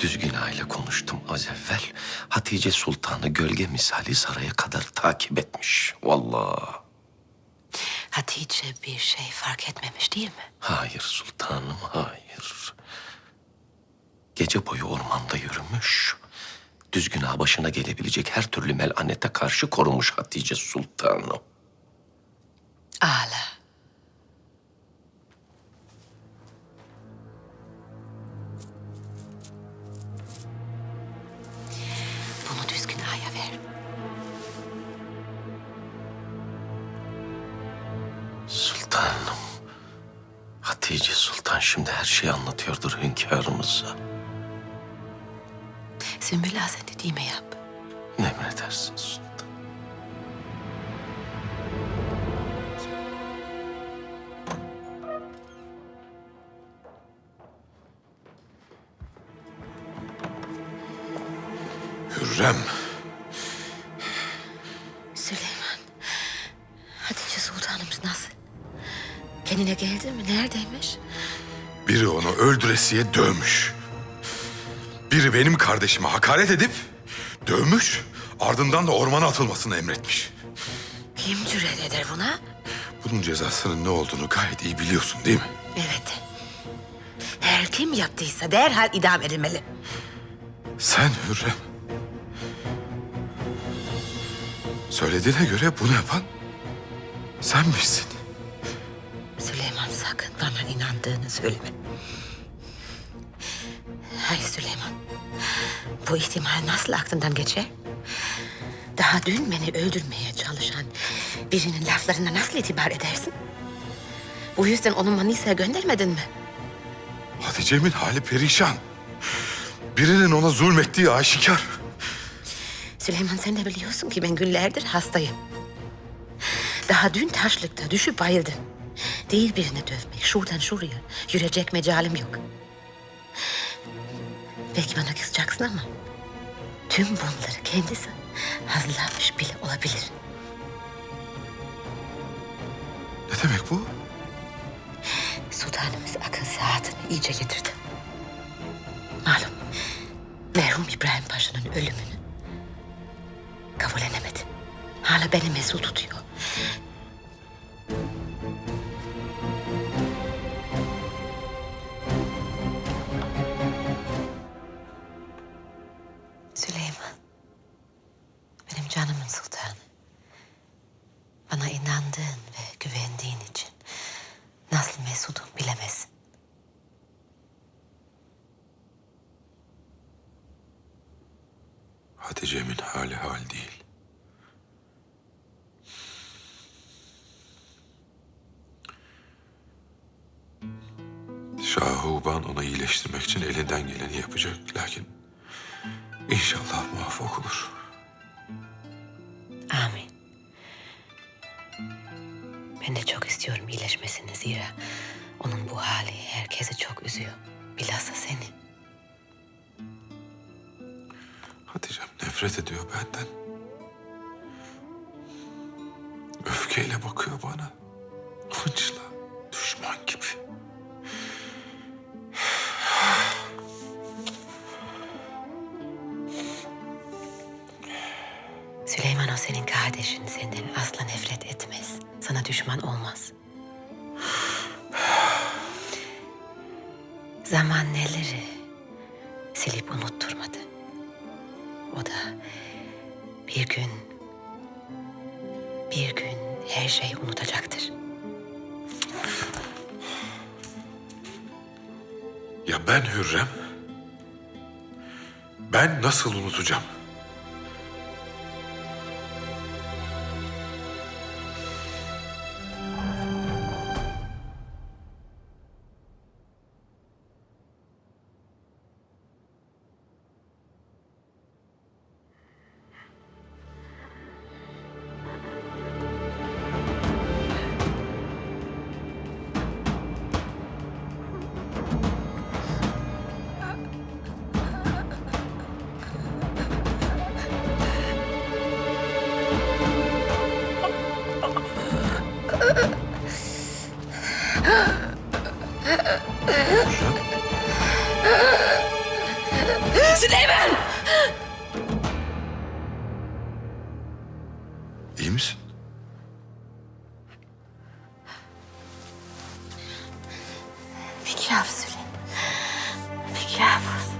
Düzgün aile konuştum az evvel. Hatice Sultan'ı gölge misali saraya kadar takip etmiş. Vallahi. Hatice bir şey fark etmemiş değil mi? Hayır sultanım, hayır. Gece boyu ormanda yürümüş. Düzgün ağa başına gelebilecek her türlü melanete karşı korumuş Hatice Sultan'ı. Ağla. Sultanım. Hatice Sultan şimdi her şeyi anlatıyordur hünkârımıza. Sümbül Ağa sen dediğimi yap. Ne emredersin sultan? Hürrem, Kendine geldi mi? Neredeymiş? biri onu öldüresiye dövmüş. Biri benim kardeşime hakaret edip dövmüş, ardından da ormana atılmasını emretmiş. Kim cüret eder buna? Bunun cezasının ne olduğunu gayet iyi biliyorsun değil mi? Evet. Her kim yaptıysa derhal idam edilmeli. Sen Hürrem. Söylediğine göre bunu yapan sen misin? İnandığını söyleme. Hayır Süleyman. Bu ihtimal nasıl aklından geçer? Daha dün beni öldürmeye çalışan birinin laflarına nasıl itibar edersin? Bu yüzden onu Manisa'ya göndermedin mi? Hatice'min hali perişan. Birinin ona zulmettiği aşikar. Süleyman sen de biliyorsun ki ben günlerdir hastayım. Daha dün taşlıkta düşüp bayıldım. Değil birini dövmek, şuradan şuraya yürüyecek mecalim yok. Belki bana kızacaksın ama... ...tüm bunları kendisi hazırlamış bile olabilir. Ne demek bu? Sultanımız akıl saatini iyice getirdi. Malum merhum İbrahim Paşa'nın ölümünü kabullenemedi. Hala beni mesul tutuyor. Süleyman. Benim canımın sultanı. Bana inandığın ve güvendiğin için nasıl mesudum bilemezsin. Hatice'min hali hal değil. Şahuban onu iyileştirmek için elinden geleni yapacak. Lakin inşallah muvaffak olur. Amin. Ben de çok istiyorum iyileşmesini zira onun bu hali herkesi çok üzüyor. Bilhassa seni. Hatice'm nefret ediyor benden. Öfkeyle bakıyor bana. Hınçla, düşman gibi. Süleyman o senin kardeşin senden asla nefret etmez. Sana düşman olmaz. Zaman neleri silip unutturmadı. O da bir gün, bir gün her şeyi unutacaktır. Ya ben Hürrem? Ben nasıl unutacağım? Süleyman! İyi misin? Peki Avsül'e. Peki Avuz.